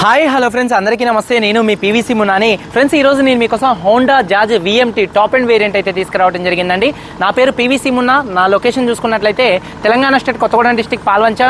Hi hello friends. అందరికీ నమస్తే. నేను మీ పీవీసీ మునాని. ఫ్రెండ్స్ ఈరోజు నేను మీకోసం Honda Jazz VMT top and variant అయితే తీసుకురావడం జరిగిందండి. నా పేరు పీవీసీ మున్నా. నా లొకేషన్ చూసుకున్నట్లయితే తెలంగాణ స్టేట్ కొత్తగూడెం డిస్టిక్ పాల్వంచ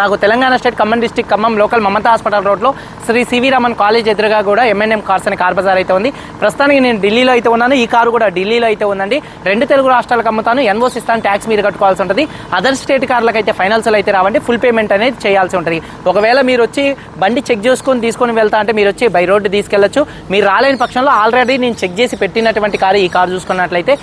నాకు Telangana state Khammam district Khammam local Mamata hospital రోడ్లో శ్రీ సివి రామన్ కాలేజ్ ఎదురుగా కూడా ఎంఎన్ఎం కార్స్ అనే కార్ బజార్ అయితే ఉంది. ప్రస్తుతానికి నేను ఢిల్లీలో అయితే ఉన్నాను. ఈ కారు కూడా ఢిల్లీలో అయితే ఉందండి. రెండు తెలుగు రాష్ట్రాలకు అమ్ముతాను. ఎన్ఓసి ఇస్తాను. ట్యాక్స్ మీరు కట్టుకోవాల్సి ఉంటుంది. అదర్ స్టేట్ కార్లకైతే ఫైనల్స్లో ఫైనాన్షియల్ అయితే రావండి. ఫుల్ పేమెంట్ అనేది చేయాల్సి ఉంటుంది. ఒకవేళ మీరు వచ్చి బండి చెక్ చూసుకొని తీసుకొని వెళ్తా అంటే మీరు వచ్చి బై రోడ్డు తీసుకెళ్ళొచ్చు మీరు రాలేని పక్షంలో ఆల్రెడీ నేను చెక్ చేసి పెట్టినటువంటి కారు ఈ కారు చూసుకున్నట్లయితే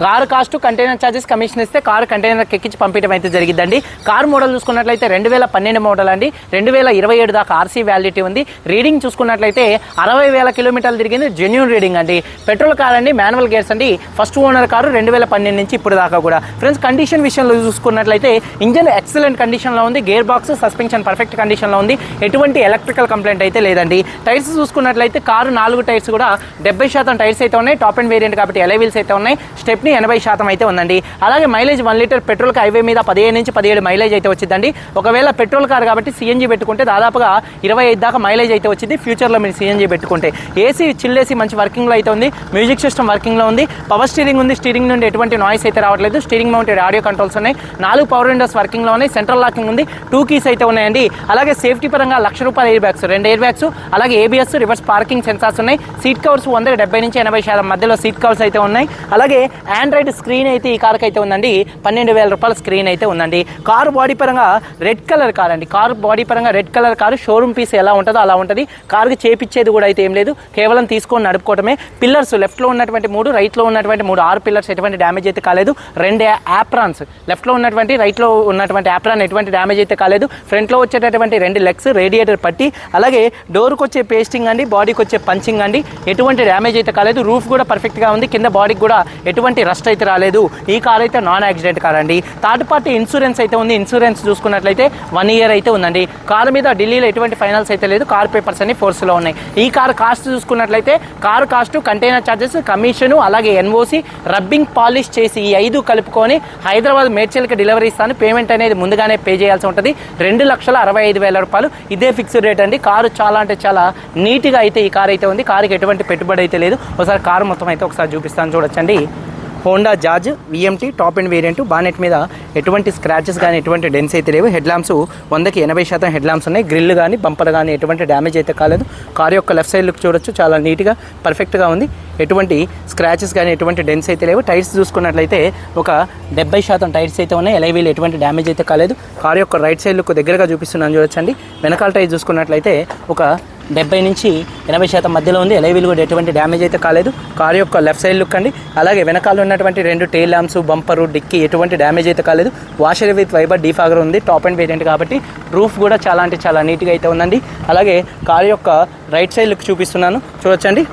car cost container charges commission ఇస్తే కారు కంటైనర్ ఎక్కించి పంపించడం అయితే జరిగిందండి కారు మోడల్ చూసుకున్నట్లయితే రెండు వేల పన్నెండు మోడల్ అండి. రెండు వేల ఇరవై ఏడు దాకా ఆర్సీ వ్యాలిడిటీ ఉంది. రీడింగ్ చూసుకున్నట్లయితే అరవై వేల కిలోమీటర్లు తిరిగింది జెన్యున్ రీడింగ్ అండి. పెట్రోల్ కార్ అండి మాన్యువల్ గేర్స్ అండి. ఫస్ట్ ఓనర్ కారు రెండు వేల పన్నెండు నుంచి ఇప్పుడు దాకా కూడా. ఫ్రెండ్స్ కండిషన్ విషయంలో చూసుకున్నట్లయితే ఇంజన్ ఎక్సలెంట్ కండిషన్లో ఉంది. గేర్ బాక్స్ సస్పెన్షన్ పర్ఫెక్ట్ కండిషన్లో ఉంది. ఎటువంటి ఎలక్ట్రికల్ కంప్లైంట్ అయితే లేదండి. టైర్స్ చూసుకున్నట్లయితే కారు నాలుగు టైర్స్ కూడా డెబ్బై శాతం టైర్స్ అయితే ఉన్నాయి. టాప్ అండ్ వేరియంట్ కాబట్టి ఎలైవీల్స్ అయితే ఉన్నాయి. స్టెప్ని ఎనభై శాతం అయితే ఉందండి. అలాగే mileage one litre petrol highway మీద పదిహేను నుంచి పదిహేడు మైలేజ్ అయితే వచ్చిందండి. ఒకవేళ పెట్రోల్ కార్ కాబట్టి సిఎన్జీ పెట్టుకుంటే దాదాపుగా ఇరవై ఐదు దాకా మైలేజ్ అయితే వచ్చింది. ఫ్యూచర్లో మీరు సిఎన్జీ పెట్టుకుంటే. ఏసీ చిల్లేసి మంచి వర్కింగ్లో అయితే ఉంది. మ్యూజిక్ సిస్టమ్ వర్కింగ్లో ఉంది. పవర్ స్టీరింగ్ ఉంది. స్టీరింగ్ నుండి ఎటువంటి నాయిస్ అయితే రావట్లేదు. స్టీరింగ్ మౌంటెడ్ ఆడియో కంట్రోల్స్ ఉన్నాయి. నాలుగు పవర్ విండోస్ వర్కింగ్లో ఉన్నాయి. సెంట్రల్ లాకింగ్ ఉంది. టూ కీస్ అయితే ఉన్నాయండి. అలాగే సేఫ్టీ పరంగా లక్ష రూపాయల ఎయిర్ బ్యాగ్స్ రెండు ఎయిర్ బ్యాగ్స్ అలాగే ఏబిఎస్ రివర్స్ పార్కింగ్ సెన్సార్స్ ఉన్నాయి. సీట్ కవర్స్ వంద డెబ్బై నుంచి ఎనభై శాతం మధ్యలో సీట్ కవర్స్ అయితే ఉన్నాయి. అలాగే ఆండ్రాయిడ్ స్క్రీన్ అయితే ఈ కార్కి అయితే ఉందండి. పన్నెండు వేల రూపాయల స్క్రీన్ అయితే ఉందండి. కారు బాడీ పరంగా రెడ్ కలర్ కార్ అండి కారు బాడీ పరంగా red colour car showroom piece ఎలా ఉంటుందో అలా ఉంటుంది. కారుకి చేపించేది కూడా అయితే ఏం లేదు. కేవలం తీసుకొని నడుపుకోవటమే. పిల్లర్స్ లెఫ్ట్లో ఉన్నటువంటి మూడు రైట్లో ఉన్నటువంటి మూడు ఆరు పిల్లర్స్ ఎటువంటి డ్యామేజ్ అయితే కాలేదు. రెండు యాప్రాన్స్ లెఫ్ట్లో ఉన్నటువంటి రైట్లో ఉన్నటువంటి యాప్రాన్ ఎటువంటి డ్యామేజ్ అయితే కాలేదు. ఫ్రంట్లో వచ్చేటటువంటి రెండు లెగ్స్ రేడియేటర్ పట్టి అలాగే డోర్కి వచ్చే పేస్టింగ్ అండి బాడీకి వచ్చే పంచింగ్ అండి ఎటువంటి డ్యామేజ్ అయితే కాలేదు. రూఫ్ కూడా పర్ఫెక్ట్గా ఉంది. కింద బాడీకి కూడా ఎటువంటి రస్ట్ అయితే రాలేదు. ఈ కార్ అయితే నాన్ యాక్సిడెంట్ కార్ అండి. థర్డ్ పార్టీ ఇన్సూరెన్స్ అయితే ఉంది. ఇన్సూరెన్స్ చూసుకున్నట్లయితే వన్ ఇయర్ అయితే ఉందండి. కారు మీద ఢిల్లీలో ఎటువంటి ఫైనల్స్ అయితే లేదు. కార్ పేపర్స్ అన్ని ఫోర్స్లో ఉన్నాయి. ఈ కార్ కాస్ట్ చూసుకున్నట్లయితే car cost container charges commission అలాగే ఎన్ఓసి రబ్బింగ్ పాలిష్ చేసి ఈ ఐదు కలుపుకొని హైదరాబాద్ మేడ్చల్కి డెలివరీ ఇస్తాను. పేమెంట్ అనేది ముందుగానే పే చేయాల్సి ఉంటుంది. రెండు లక్షల అరవై ఐదు వేల రూపాయలు. ఇదే ఫిక్స్డ్ రేట్ అండి. కారు చాలా అంటే చాలా నీట్గా అయితే ఈ కార్ అయితే ఉంది. కారుకి ఎటువంటి పెట్టుబడి అయితే లేదు. ఒకసారి కారు మొత్తం అయితే ఒకసారి చూపిస్తాను. చూడొచ్చండి. Honda Jazz VMT top and variant bonnet మీద ఎటువంటి స్క్రాచెస్ కానీ ఎటువంటి డెన్స్ అయితే లేవు. హెడ్ ల్యాంప్స్ వందకి ఎనభై శాతం హెడ్ ల్యాంప్స్ ఉన్నాయి. గ్రిల్ కానీ బంపర్ కానీ ఎటువంటి డ్యామేజ్ అయితే కాలేదు. కార్ యొక్క లెఫ్ట్ సైడ్ లుక్ చూడొచ్చు. చాలా నీట్గా పర్ఫెక్ట్గా ఉంది. ఎటువంటి స్క్రాచెస్ కానీ ఎటువంటి డెన్స్ అయితే లేవు. టైర్స్ చూసుకున్నట్లయితే ఒక డెబ్బై శాతం టైర్స్ అయితే ఉన్నాయి. ఎలై వీల్ ఎటువంటి డ్యామేజ్ అయితే కాలేదు. కార్ యొక్క రైట్ సైడ్ లుక్ దగ్గరగా చూపిస్తున్నాను చూడొచ్చండి. వెనకాల టైర్ చూసుకున్నట్లయితే ఒక డెబ్బై నుంచి ఎనభై శాతం మధ్యలో ఉంది. ఎలైవీలు కూడా ఎటువంటి డ్యామేజ్ అయితే కాలేదు. కారు యొక్క లెఫ్ట్ సైడ్ లుక్ అండి. అలాగే వెనకాల ఉన్నటువంటి రెండు టైల్ ల్యాంప్స్ బంపరు డిక్కీ ఎటువంటి డ్యామేజ్ అయితే కాలేదు. వాషర్ విత్ వైబర్ డీఫాగర్ ఉంది. టాప్ అండ్ వేరియంట్ కాబట్టి రూఫ్ కూడా చాలా అంటే చాలా నీట్గా అయితే ఉందండి. అలాగే కారు యొక్క రైట్ సైడ్ లుక్ చూపిస్తున్నాను. చూడొచ్చండి.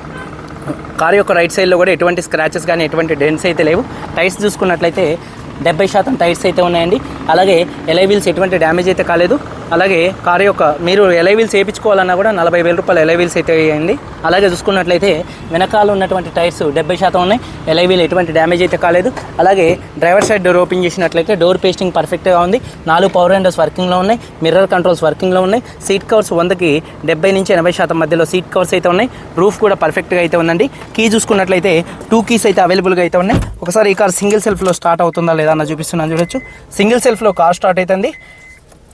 కారు యొక్క రైట్ సైడ్లో కూడా ఎటువంటి స్క్రాచెస్ కానీ ఎటువంటి డెన్స్ అయితే లేవు. టైర్స్ చూసుకున్నట్లయితే డెబ్బై శాతం టైర్స్ అయితే ఉన్నాయండి. అలాగే ఎలైవీల్స్ ఎటువంటి డ్యామేజ్ అయితే కాలేదు. అలాగే కారు యొక్క మీరు ఎలై వీల్స్ వేయించుకోవాలన్నా కూడా నలభై వేల రూపాయలు ఎలై వీల్స్ అయితే వేయండి అలాగే చూసుకున్నట్లయితే వెనకాల ఉన్నటువంటి టైర్స్ డెబ్బై శాతం ఉన్నాయి. ఎలై వీల్ ఎటువంటి డ్యామేజ్ అయితే కాలేదు. అలాగే డ్రైవర్ సైడ్ డోర్ ఓపెన్ చేసినట్లయితే డోర్ పేస్టింగ్ పర్ఫెక్ట్గా ఉంది. నాలుగు పవర్ విండోస్ వర్కింగ్లో ఉన్నాయి. మిర్రర్ కంట్రోల్స్ వర్కింగ్లో ఉన్నాయి. సీట్ కవర్స్ వందకి డెబ్బై నుంచి ఎనభై శాతం మధ్యలో సీట్ కవర్స్ అయితే ఉన్నాయి. రూఫ్ కూడా పర్ఫెక్ట్గా అయితే ఉందండి. కీ చూసుకున్నట్లయితే టూ కీస్ అయితే అవైలబుల్గా అయితే ఉన్నాయి. ఒకసారి ఈ కార్ సింగిల్ సెల్ఫ్లో స్టార్ట్ అవుతుందా లేదా అన్న చూపిస్తున్నాను చూడొచ్చు. సింగిల్ సెల్ఫ్లో కార్ స్టార్ట్ అవుతుంది.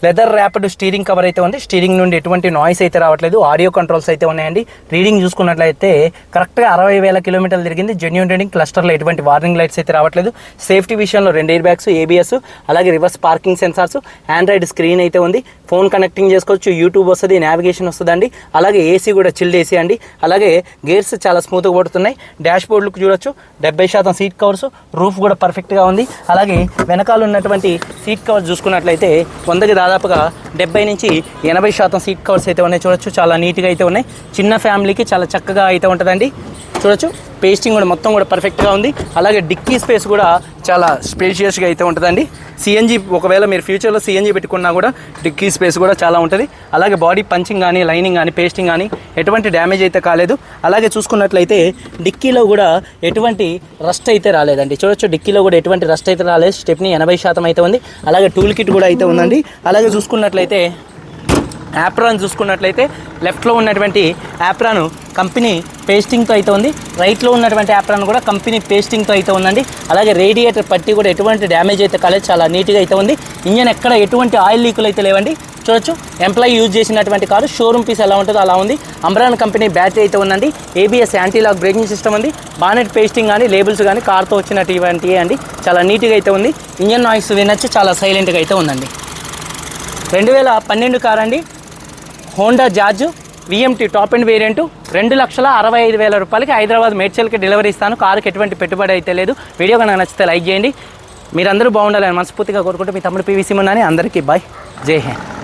లెదర్ ర్యాపిడ్ స్టీరింగ్ కవర్ అయితే ఉంది. స్టీరింగ్ నుండి ఎటువంటి నాయిస్ అయితే రావట్లేదు. ఆడియో కంట్రోల్స్ అయితే ఉన్నాయండి. రీడింగ్ చూసుకున్నట్లయితే కరెక్ట్గా అరవై వేల కిలోమీటర్లు తిరిగింది. జెన్యున్ రీడింగ్ క్లస్టర్లో ఎటువంటి వార్నింగ్ లైట్స్ అయితే రావట్లేదు. సేఫ్టీ విషయంలో రెండు ఎయిర్ బ్యాగ్స్ ఏబిఎస్ అలాగే reverse parking sensors android screen అయితే ఉంది. ఫోన్ కనెక్టింగ్ చేసుకోవచ్చు. యూట్యూబ్ వస్తుంది నావిగేషన్ వస్తుందండి. అలాగే ఏసీ కూడా చిల్డ్ ఏసీ అండి. అలాగే గేర్స్ చాలా స్మూత్గా పడుతున్నాయి డాష్ బోర్డులకు చూడొచ్చు. డెబ్బై శాతం సీట్ కవర్స్ రూఫ్ కూడా పర్ఫెక్ట్గా ఉంది. అలాగే వెనకాల ఉన్నటువంటి సీట్ కవర్స్ చూసుకున్నట్లయితే వందకి దాదాపుగా డెబ్బై నుంచి ఎనభై శాతం సీట్ కవర్స్ అయితే ఉన్నాయి. చూడొచ్చు చాలా నీట్గా అయితే ఉన్నాయి. చిన్న ఫ్యామిలీకి చాలా చక్కగా అయితే ఉంటుందండి. చూడొచ్చు. పేస్టింగ్ కూడా మొత్తం కూడా పర్ఫెక్ట్గా ఉంది. అలాగే డిక్కీ స్పేస్ కూడా చాలా స్పేషియస్గా అయితే ఉంటుందండి. సిఎన్జీ ఒకవేళ మీరు ఫ్యూచర్లో సిఎన్జి పెట్టుకున్నా కూడా డిక్కీ స్పేస్ కూడా చాలా ఉంటుంది. అలాగే బాడీ పంచింగ్ కానీ లైనింగ్ కానీ పేస్టింగ్ కానీ ఎటువంటి డ్యామేజ్ అయితే కాలేదు. అలాగే చూసుకున్నట్లయితే డిక్కీలో కూడా ఎటువంటి రస్ట్ అయితే రాలేదండి. చూడొచ్చు డిక్కీలో కూడా ఎటువంటి రస్ట్ అయితే రాలేదు. స్టెప్ని ఎనభై శాతం అయితే ఉంది. అలాగే టూల్ కిట్ కూడా అయితే ఉందండి. అలాగే చూసుకున్నట్లయితే యాప్రాన్ చూసుకున్నట్లయితే లెఫ్ట్లో ఉన్నటువంటి యాప్రాను కంపెనీ పేస్టింగ్తో అయితే ఉంది. రైట్లో ఉన్నటువంటి యాప్రాన్ కూడా కంపెనీ పేస్టింగ్తో అయితే ఉందండి. అలాగే రేడియేటర్ పట్టి కూడా ఎటువంటి డ్యామేజ్ అయితే కాలేదు. చాలా నీట్గా అయితే ఉంది. ఇంజన్ ఎక్కడ ఎటువంటి ఆయిల్ లీకులు అయితే లేవండి. చూడొచ్చు. ఎంప్లాయీ యూజ్ చేసినటువంటి కారు షోరూమ్ పీస్ ఎలా ఉంటుందో అలా ఉంది. అంబ్రాన్ కంపెనీ బ్యాటరీ అయితే ఉందండి. ABS anti lock braking system ఉంది. బానెట్ పేస్టింగ్ కానీ లేబుల్స్ కానీ కార్తో వచ్చినటువంటివి అండి. చాలా నీట్గా అయితే ఉంది. ఇంజన్ నాయిస్ వినొచ్చు. చాలా సైలెంట్గా అయితే ఉందండి. రెండు వేల పన్నెండు కార్ అండి. హోండా జార్జ్ విఎంటీ టాప్ అండ్ వేరియంట్ రెండు లక్షల అరవై ఐదు వేల రూపాయలకి హైదరాబాద్ మేడ్చల్కి డెలివరీ ఇస్తాను. కారుకి ఎటువంటి పెట్టుబడి అయితే లేదు. వీడియో కనుక నచ్చితే లైక్ చేయండి. మీరందరూ బాగుండాలని మనస్ఫూర్తిగా కోరుకుంటూ మీ తమ్ముడు పీవీసీ మున్నాని అందరికీ బాయ్ జై హింద్.